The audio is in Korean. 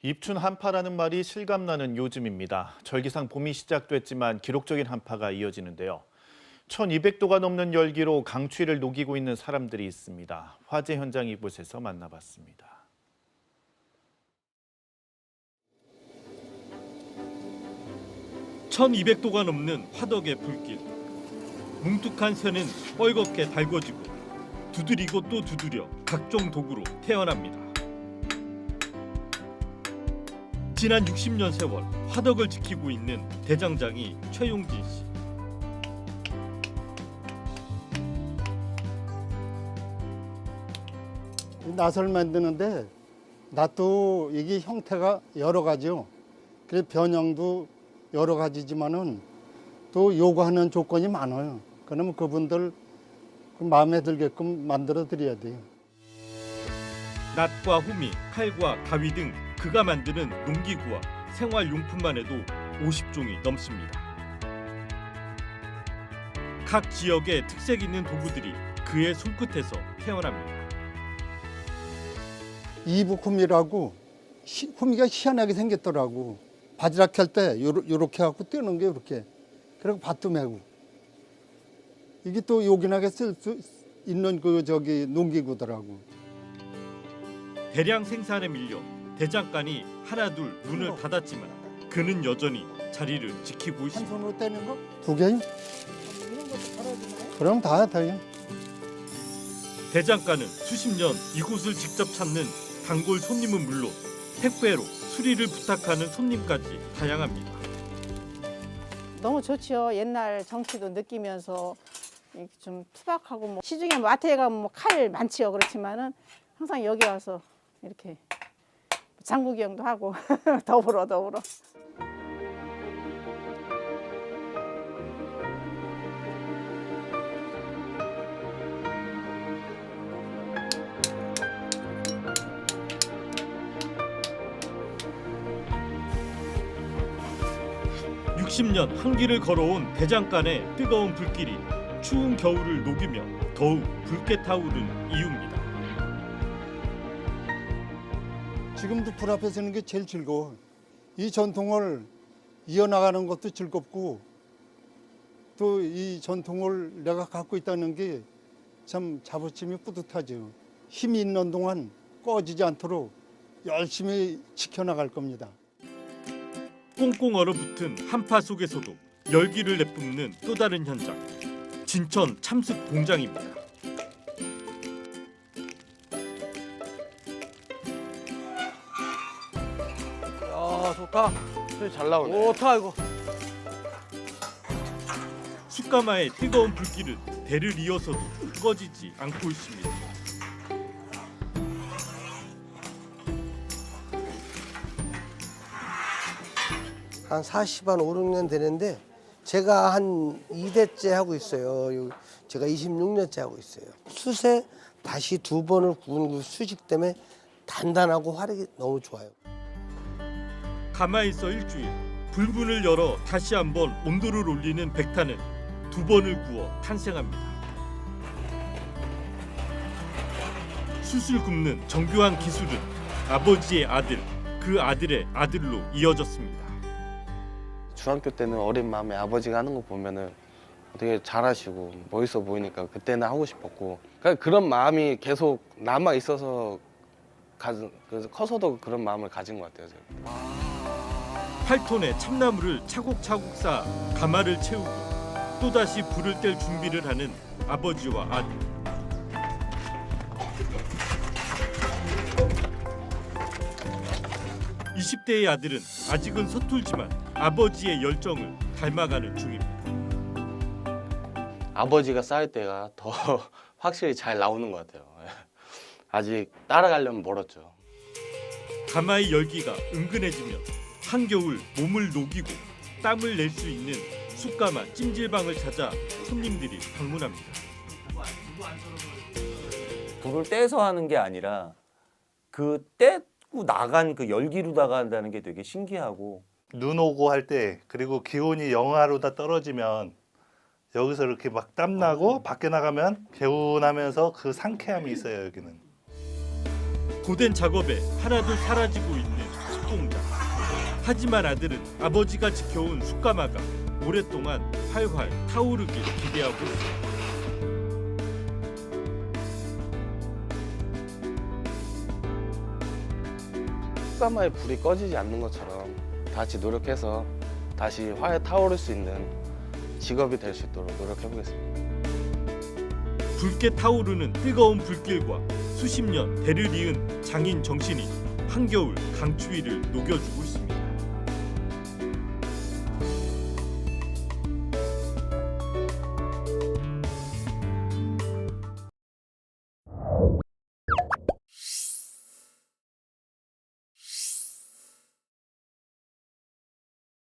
입춘 한파라는 말이 실감나는 요즘입니다. 절기상 봄이 시작됐지만 기록적인 한파가 이어지는데요. 1200도가 넘는 열기로 강추위를 녹이고 있는 사람들이 있습니다. 화재 현장 이곳에서 만나봤습니다. (1200도가) 넘는 화덕의 불길 뭉툭한 쇠는 뻘겋게 달궈지고 두드리고 또 두드려 각종 도구로 태어납니다 지난 60년 세월 화덕을 지키고 있는 대장장이 최용진 씨이 낫을 만드는데 낫도 이게 형태가 여러 가지요. 그래 변형도 여러 가지지만은 또 요구하는 조건이 많아요. 그러면 그분들 그 마음에 들게끔 만들어 드려야 돼요. 낫과 호미, 칼과 가위 등 그가 만드는 농기구와 생활용품만 해도 50종이 넘습니다. 각 지역에 특색 있는 도구들이 그의 손끝에서 태어납니다. 희- 호미가 희한하게 생겼더라고. 바지락 할 때 요렇게 갖고 뜨는 게 이렇게. 그리고 밭도 메고. 이게 또 요긴하게 쓸 수 있는 그 저기 농기구더라고. 대량 생산에 밀려 대장간이 하나 둘 문을 닫았지만 그는 여전히 자리를 지키고 한 있습니다. 손으로 떼는 거? 두 개요? 그럼 다 돼요. 대장간은 수십 년 이곳을 직접 찾는 단골 손님은 물론 택배로 수리를 부탁하는 손님까지 다양합니다. 너무 좋죠. 옛날 정치도 느끼면서 이렇게 좀 투박하고 뭐 시중에 마트에 가면 뭐 칼 많지요. 그렇지만은 항상 여기 와서 이렇게 장구 경도 하고 더불어 더불어. 육십 년 한길을 걸어온 대장간의 뜨거운 불길이 추운 겨울을 녹이며 더욱 붉게 타오르는 이유입니다. 지금도 불 앞에 서는 게 제일 즐거워. 이 전통을 이어나가는 것도 즐겁고 또 이 전통을 내가 갖고 있다는 게 참 자부심이 뿌듯하죠. 힘이 있는 동안 꺼지지 않도록 열심히 지켜나갈 겁니다. 꽁꽁 얼어붙은 한파 속에서도 열기를 내뿜는 또 다른 현장. 진천 참습 공장입니다. 좋다. 소리 잘 나오네. 좋다 이거. 숯가마의 뜨거운 불길은 대를 이어서도 꺼지지 않고 있습니다. 한 40한 5, 6년 되는데 제가 한 2대째 하고 있어요. 요- 제가 26년째 하고 있어요. 숯에 다시 두 번을 구운 그 수직 때문에 단단하고 화력이 너무 좋아요. 가만히 있어 일주일 불문을 열어 다시 한번 온도를 올리는 백탄은 두 번을 구워 탄생합니다. 숯을 굽는 정교한 기술은 아버지의 아들 그 아들의 아들로 이어졌습니다. 중학교 때는 어린 마음에 아버지가 하는 거 보면은 되게 잘하시고 멋있어 보이니까 그때는 하고 싶었고 그러니까 그런 마음이 계속 남아 있어서 그래서 커서도 그런 마음을 가진 것 같아요. 제가. 8톤의 참나무를 차곡차곡 쌓아 가마를 채우고 또다시 불을 뗄 준비를 하는 아버지와 아들. (20대의) 아들은 아직은 서툴지만 아버지의 열정을 닮아가는 중입니다. 아버지가 쌓을 때가 더 확실히 잘 나오는 것 같아요. 아직 따라가려면 멀었죠. 가마의 열기가 은근해지면 한겨울 몸을 녹이고 땀을 낼 수 있는 숯가마 찜질방을 찾아 손님들이 방문합니다. 불을 떼서 하는 게 아니라 그 떼고 나간 그 열기로다가 한다는 게 되게 신기하고 눈 오고 할 때 그리고 기온이 영하로 다 떨어지면 여기서 이렇게 막 땀 나고 밖에 나가면 개운하면서 그 상쾌함이 있어요 여기는. 고된 작업에 하나둘 사라지고 있는 하지만 아들은 아버지가 지켜온 숯가마가 오랫동안 활활 타오르길 기대하고 있습니다. 숯가마에 불이 꺼지지 않는 것처럼 다시 노력해서 다시 화에 타오를 수 있는 직업이 될 수 있도록 노력해 보겠습니다. 붉게 타오르는 뜨거운 불길과 수십 년 대를 이은 장인 정신이 한겨울 강추위를 녹여주고 있습니다.